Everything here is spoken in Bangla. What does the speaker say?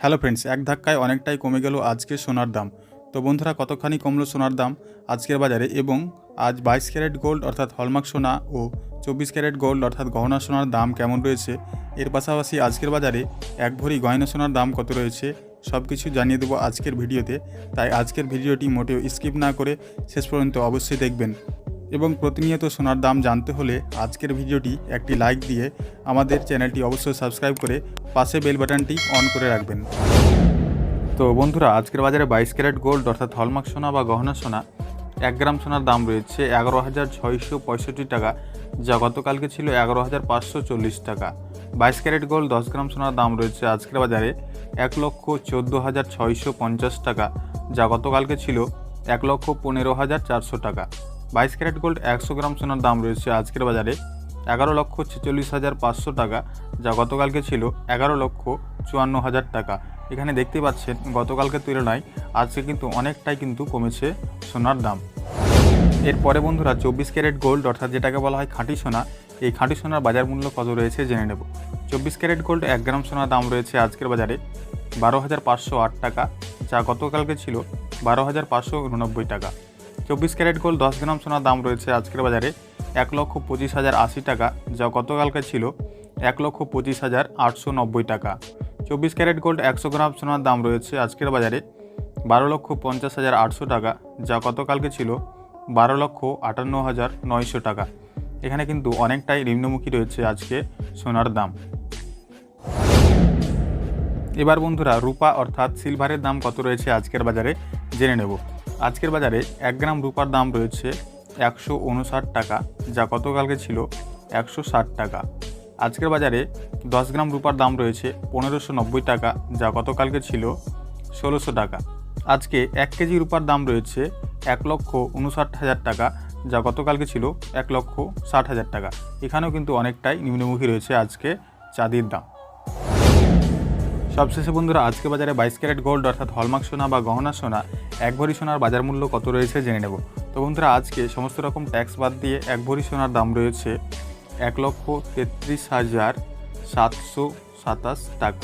হ্যালো ফ্রেন্ডস, এক ধাক্কায় অনেকটাই কমে গেল আজকে সোনার দাম। তো বন্ধুরা, কতখানি কমলো সোনার দাম আজকের বাজারে এবং আজ বাইশ ক্যারেট গোল্ড অর্থাৎ হলমার্ক সোনা ও চব্বিশ ক্যারেট গোল্ড অর্থাৎ গহনা সোনার দাম কেমন রয়েছে? এর পাশাপাশি আজকের বাজারে এক ভরি গয়না সোনার দাম কত রয়েছে সব কিছু জানিয়ে দেবো আজকের ভিডিওতে। তাই আজকের ভিডিওটি মোটেও স্কিপ না করে শেষ পর্যন্ত অবশ্যই দেখবেন। এবং প্রতিনিয়ত সোনার দাম জানতে হলে আজকের ভিডিওটি একটি লাইক দিয়ে আমাদের চ্যানেলটি অবশ্যই সাবস্ক্রাইব করে পাশে বেল বাটনটি অন করে রাখবেন। তো বন্ধুরা, আজকের বাজারে বাইশ ক্যারেট গোল্ড অর্থাৎ হলমার্ক সোনা বা গহনা সোনা, এক গ্রাম সোনার দাম রয়েছে এগারো হাজার ছয়শো পঁয়ষট্টি টাকা, যা গতকালকে ছিল এগারো হাজার পাঁচশো চল্লিশ টাকা। বাইশ ক্যারেট গোল্ড দশ গ্রাম সোনার দাম রয়েছে আজকের বাজারে এক লক্ষ চোদ্দ হাজার ছয়শো পঞ্চাশ টাকা, যা গতকালকে ছিল এক লক্ষ পনেরো হাজার চারশো টাকা। বাইশ ক্যারেট গোল্ড একশো গ্রাম সোনার দাম রয়েছে আজকের বাজারে এগারো লক্ষ ছেচল্লিশ হাজার পাঁচশো টাকা, যা গতকালকে ছিল এগারো লক্ষ চুয়ান্ন হাজার টাকা। এখানে দেখতে পাচ্ছেন, গতকালকের তুলনায় আজকে কিন্তু অনেকটাই কিন্তু কমেছে সোনার দাম। এরপরে বন্ধুরা, চব্বিশ ক্যারেট গোল্ড, অর্থাৎ যেটাকে বলা হয় খাঁটি সোনা, এই খাঁটি সোনার বাজার মূল্য কত রয়েছে জেনে নেব। চব্বিশ ক্যারেট গোল্ড, এক গ্রাম সোনার দাম রয়েছে আজকের বাজারে বারো হাজার পাঁচশো আট টাকা, যা গতকালকে ছিল বারো হাজার পাঁচশো উননব্বই টাকা। চব্বিশ ক্যারেট গোল্ড, দশ গ্রাম সোনার দাম রয়েছে আজকের বাজারে এক লক্ষ পঁচিশ হাজার আশি টাকা, যা গতকালকে ছিল এক লক্ষ পঁচিশ হাজার আটশো নব্বই টাকা। চব্বিশ ক্যারেট গোল্ড, একশো গ্রাম সোনার দাম রয়েছে আজকের বাজারে বারো লক্ষ পঞ্চাশ হাজার আটশো টাকা, যা গতকালকে ছিল বারো লক্ষ আটান্ন হাজার নয়শো টাকা। এখানে কিন্তু অনেকটাই নিম্নমুখী রয়েছে আজকে সোনার দাম। এবার বন্ধুরা, রূপা অর্থাৎ সিলভারের দাম কত রয়েছে আজকের বাজারে জেনে নেব। আজকের বাজারে এক গ্রাম রূপার দাম রয়েছে একশো উনষাট টাকা, যা গতকালকে ছিল একশো ষাট টাকা। আজকের বাজারে দশ গ্রাম রূপার দাম রয়েছে পনেরোশো নব্বই টাকা, যা গতকালকে ছিল ষোলোশো টাকা। আজকে এক কেজি রূপার দাম রয়েছে এক লক্ষ উনষাট হাজার টাকা, যা গতকালকে ছিল এক লক্ষ ষাট হাজার টাকা। এখানেও কিন্তু অনেকটাই নিম্নমুখী রয়েছে আজকে চাঁদির দাম। সবশেষে বন্ধুরা, আজকে বাজারে বাইশ ক্যারেট গোল্ড অর্থাৎ হলমার্ক সোনা বা গহনা সোনা, এক ভরি সোনার বাজার মূল্য কত রয়েছে জেনে নেব। তো বন্ধুরা, আজকে সমস্ত রকম ট্যাক্স বাদ দিয়ে এক ভরি সোনার দাম রয়েছে এক লক্ষ তেত্রিশ হাজার সাতশো সাতাশ টাকা।